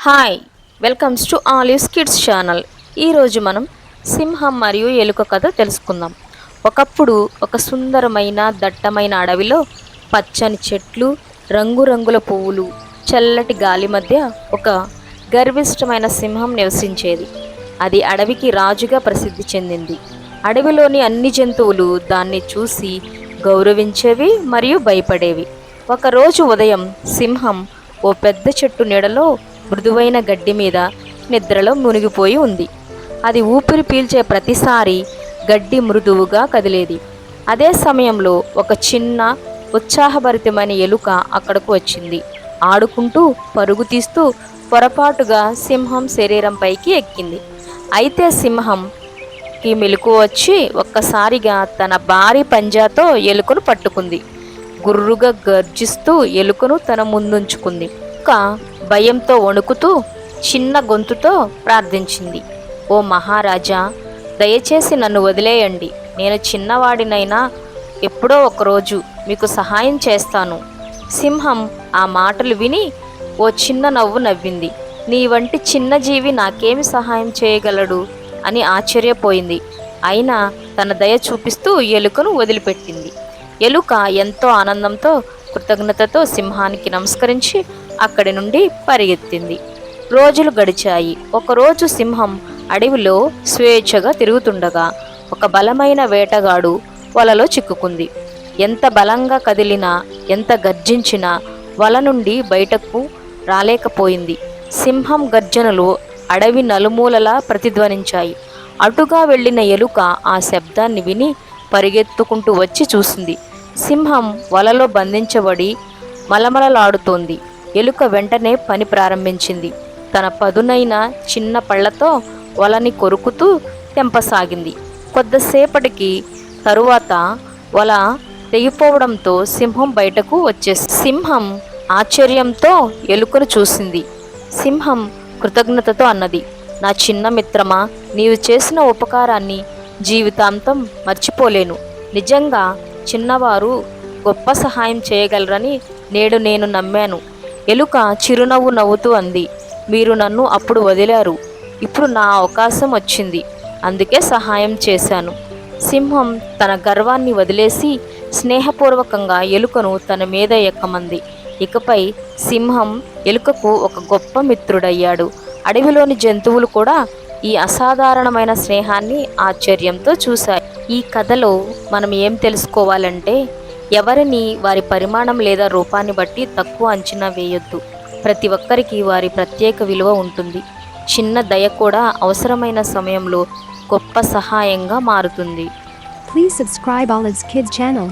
Hi welcomes to Olives Kids channel ఈరోజు మనం సింహం మరియు ఎలుక కథ తెలుసుకుందాం. ఒకప్పుడు ఒక సుందరమైన దట్టమైన అడవిలో పచ్చని చెట్లు రంగురంగుల పువ్వులు చల్లటి గాలి మధ్య ఒక గర్విష్టమైన సింహం నివసించేది. అది అడవికి రాజుగా ప్రసిద్ధి చెందింది. అడవిలోని అన్ని జంతువులు దాన్ని చూసి గౌరవించేవి మరియు భయపడేవి. ఒకరోజు ఉదయం సింహం ఓ పెద్ద చెట్టు నీడలో మృదువైన గడ్డి మీద నిద్రలో మునిగిపోయి ఉంది. అది ఊపిరి పీల్చే ప్రతిసారి గడ్డి మృదువుగా కదిలేది. అదే సమయంలో ఒక చిన్న ఉత్సాహభరితమైన ఎలుక అక్కడకు వచ్చింది. ఆడుకుంటూ పరుగు తీస్తూ పొరపాటుగా సింహం శరీరంపైకి ఎక్కింది. అయితే సింహంకి మెలకు వచ్చి ఒక్కసారిగా తన భారీ పంజాతో ఎలుకను పట్టుకుంది. గుర్రుగా గర్జిస్తూ ఎలుకను తన ముందుంచుకుంది. ఒక భయంతో వణుకుతూ చిన్న గొంతుతో ప్రార్థించింది. ఓ మహారాజా దయచేసి నన్ను వదిలేయండి. నేను చిన్నవాడినైనా ఎప్పుడో ఒకరోజు మీకు సహాయం చేస్తాను. సింహం ఆ మాటలు విని ఓ చిన్న నవ్వు నవ్వింది. నీ వంటి చిన్న జీవి నాకేమి సహాయం చేయగలడు? అని ఆశ్చర్యపోయింది. అయినా తన దయ చూపిస్తూ ఎలుకను వదిలిపెట్టింది. ఎలుక ఎంతో ఆనందంతో కృతజ్ఞతతో సింహానికి నమస్కరించి అక్కడి నుండి పరిగెత్తింది. రోజులు గడిచాయి. ఒకరోజు సింహం అడవిలో స్వేచ్ఛగా తిరుగుతుండగా ఒక బలమైన వేటగాడు వలలో చిక్కుకుంది. ఎంత బలంగా కదిలినా ఎంత గర్జించినా వల నుండి బయటకు రాలేకపోయింది. సింహం గర్జనలు అడవి నలుమూలలా ప్రతిధ్వనించాయి. అటుగా వెళ్ళిన ఎలుక ఆ శబ్దాన్ని విని పరిగెత్తుకుంటూ వచ్చి చూసింది. సింహం వలలో బంధించబడి మలమలలాడుతోంది. ఎలుక వెంటనే పని ప్రారంభించింది. తన పదునైన చిన్న పళ్ళతో వలని కొరుకుతూ తెంపసాగింది. కొద్దిసేపటికి తరువాత వల తెగిపోవడంతో సింహం బయటకు వచ్చేసి సింహం ఆశ్చర్యంతో ఎలుకను చూసింది. సింహం కృతజ్ఞతతో అన్నది నా చిన్న మిత్రమా నీవు చేసిన ఉపకారాన్ని జీవితాంతం మర్చిపోలేను. నిజంగా చిన్నవారు గొప్ప సహాయం చేయగలరని నేడు నేను నమ్మాను. ఎలుక చిరునవ్వు నవ్వుతూ అంది. మీరు నన్ను అప్పుడు వదిలారు. ఇప్పుడు నా అవకాశం వచ్చింది. అందుకే సహాయం చేశాను. సింహం తన గర్వాన్ని వదిలేసి స్నేహపూర్వకంగా ఎలుకను తన మీద ఎక్కమంది. ఇకపై సింహం ఎలుకకు ఒక గొప్ప మిత్రుడయ్యాడు. అడవిలోని జంతువులు కూడా ఈ అసాధారణమైన స్నేహాన్ని ఆశ్చర్యంతో చూశాయి. ఈ కథలో మనం ఏం తెలుసుకోవాలంటే ఎవరిని వారి పరిమాణం లేదా రూపాన్ని బట్టి తక్కువ అంచనా వేయొద్దు. ప్రతి ఒక్కరికి వారి ప్రత్యేక విలువ ఉంటుంది. చిన్న దయ కూడా అవసరమైన సమయంలో గొప్ప సహాయంగా మారుతుంది. Please subscribe Olive's Kids channel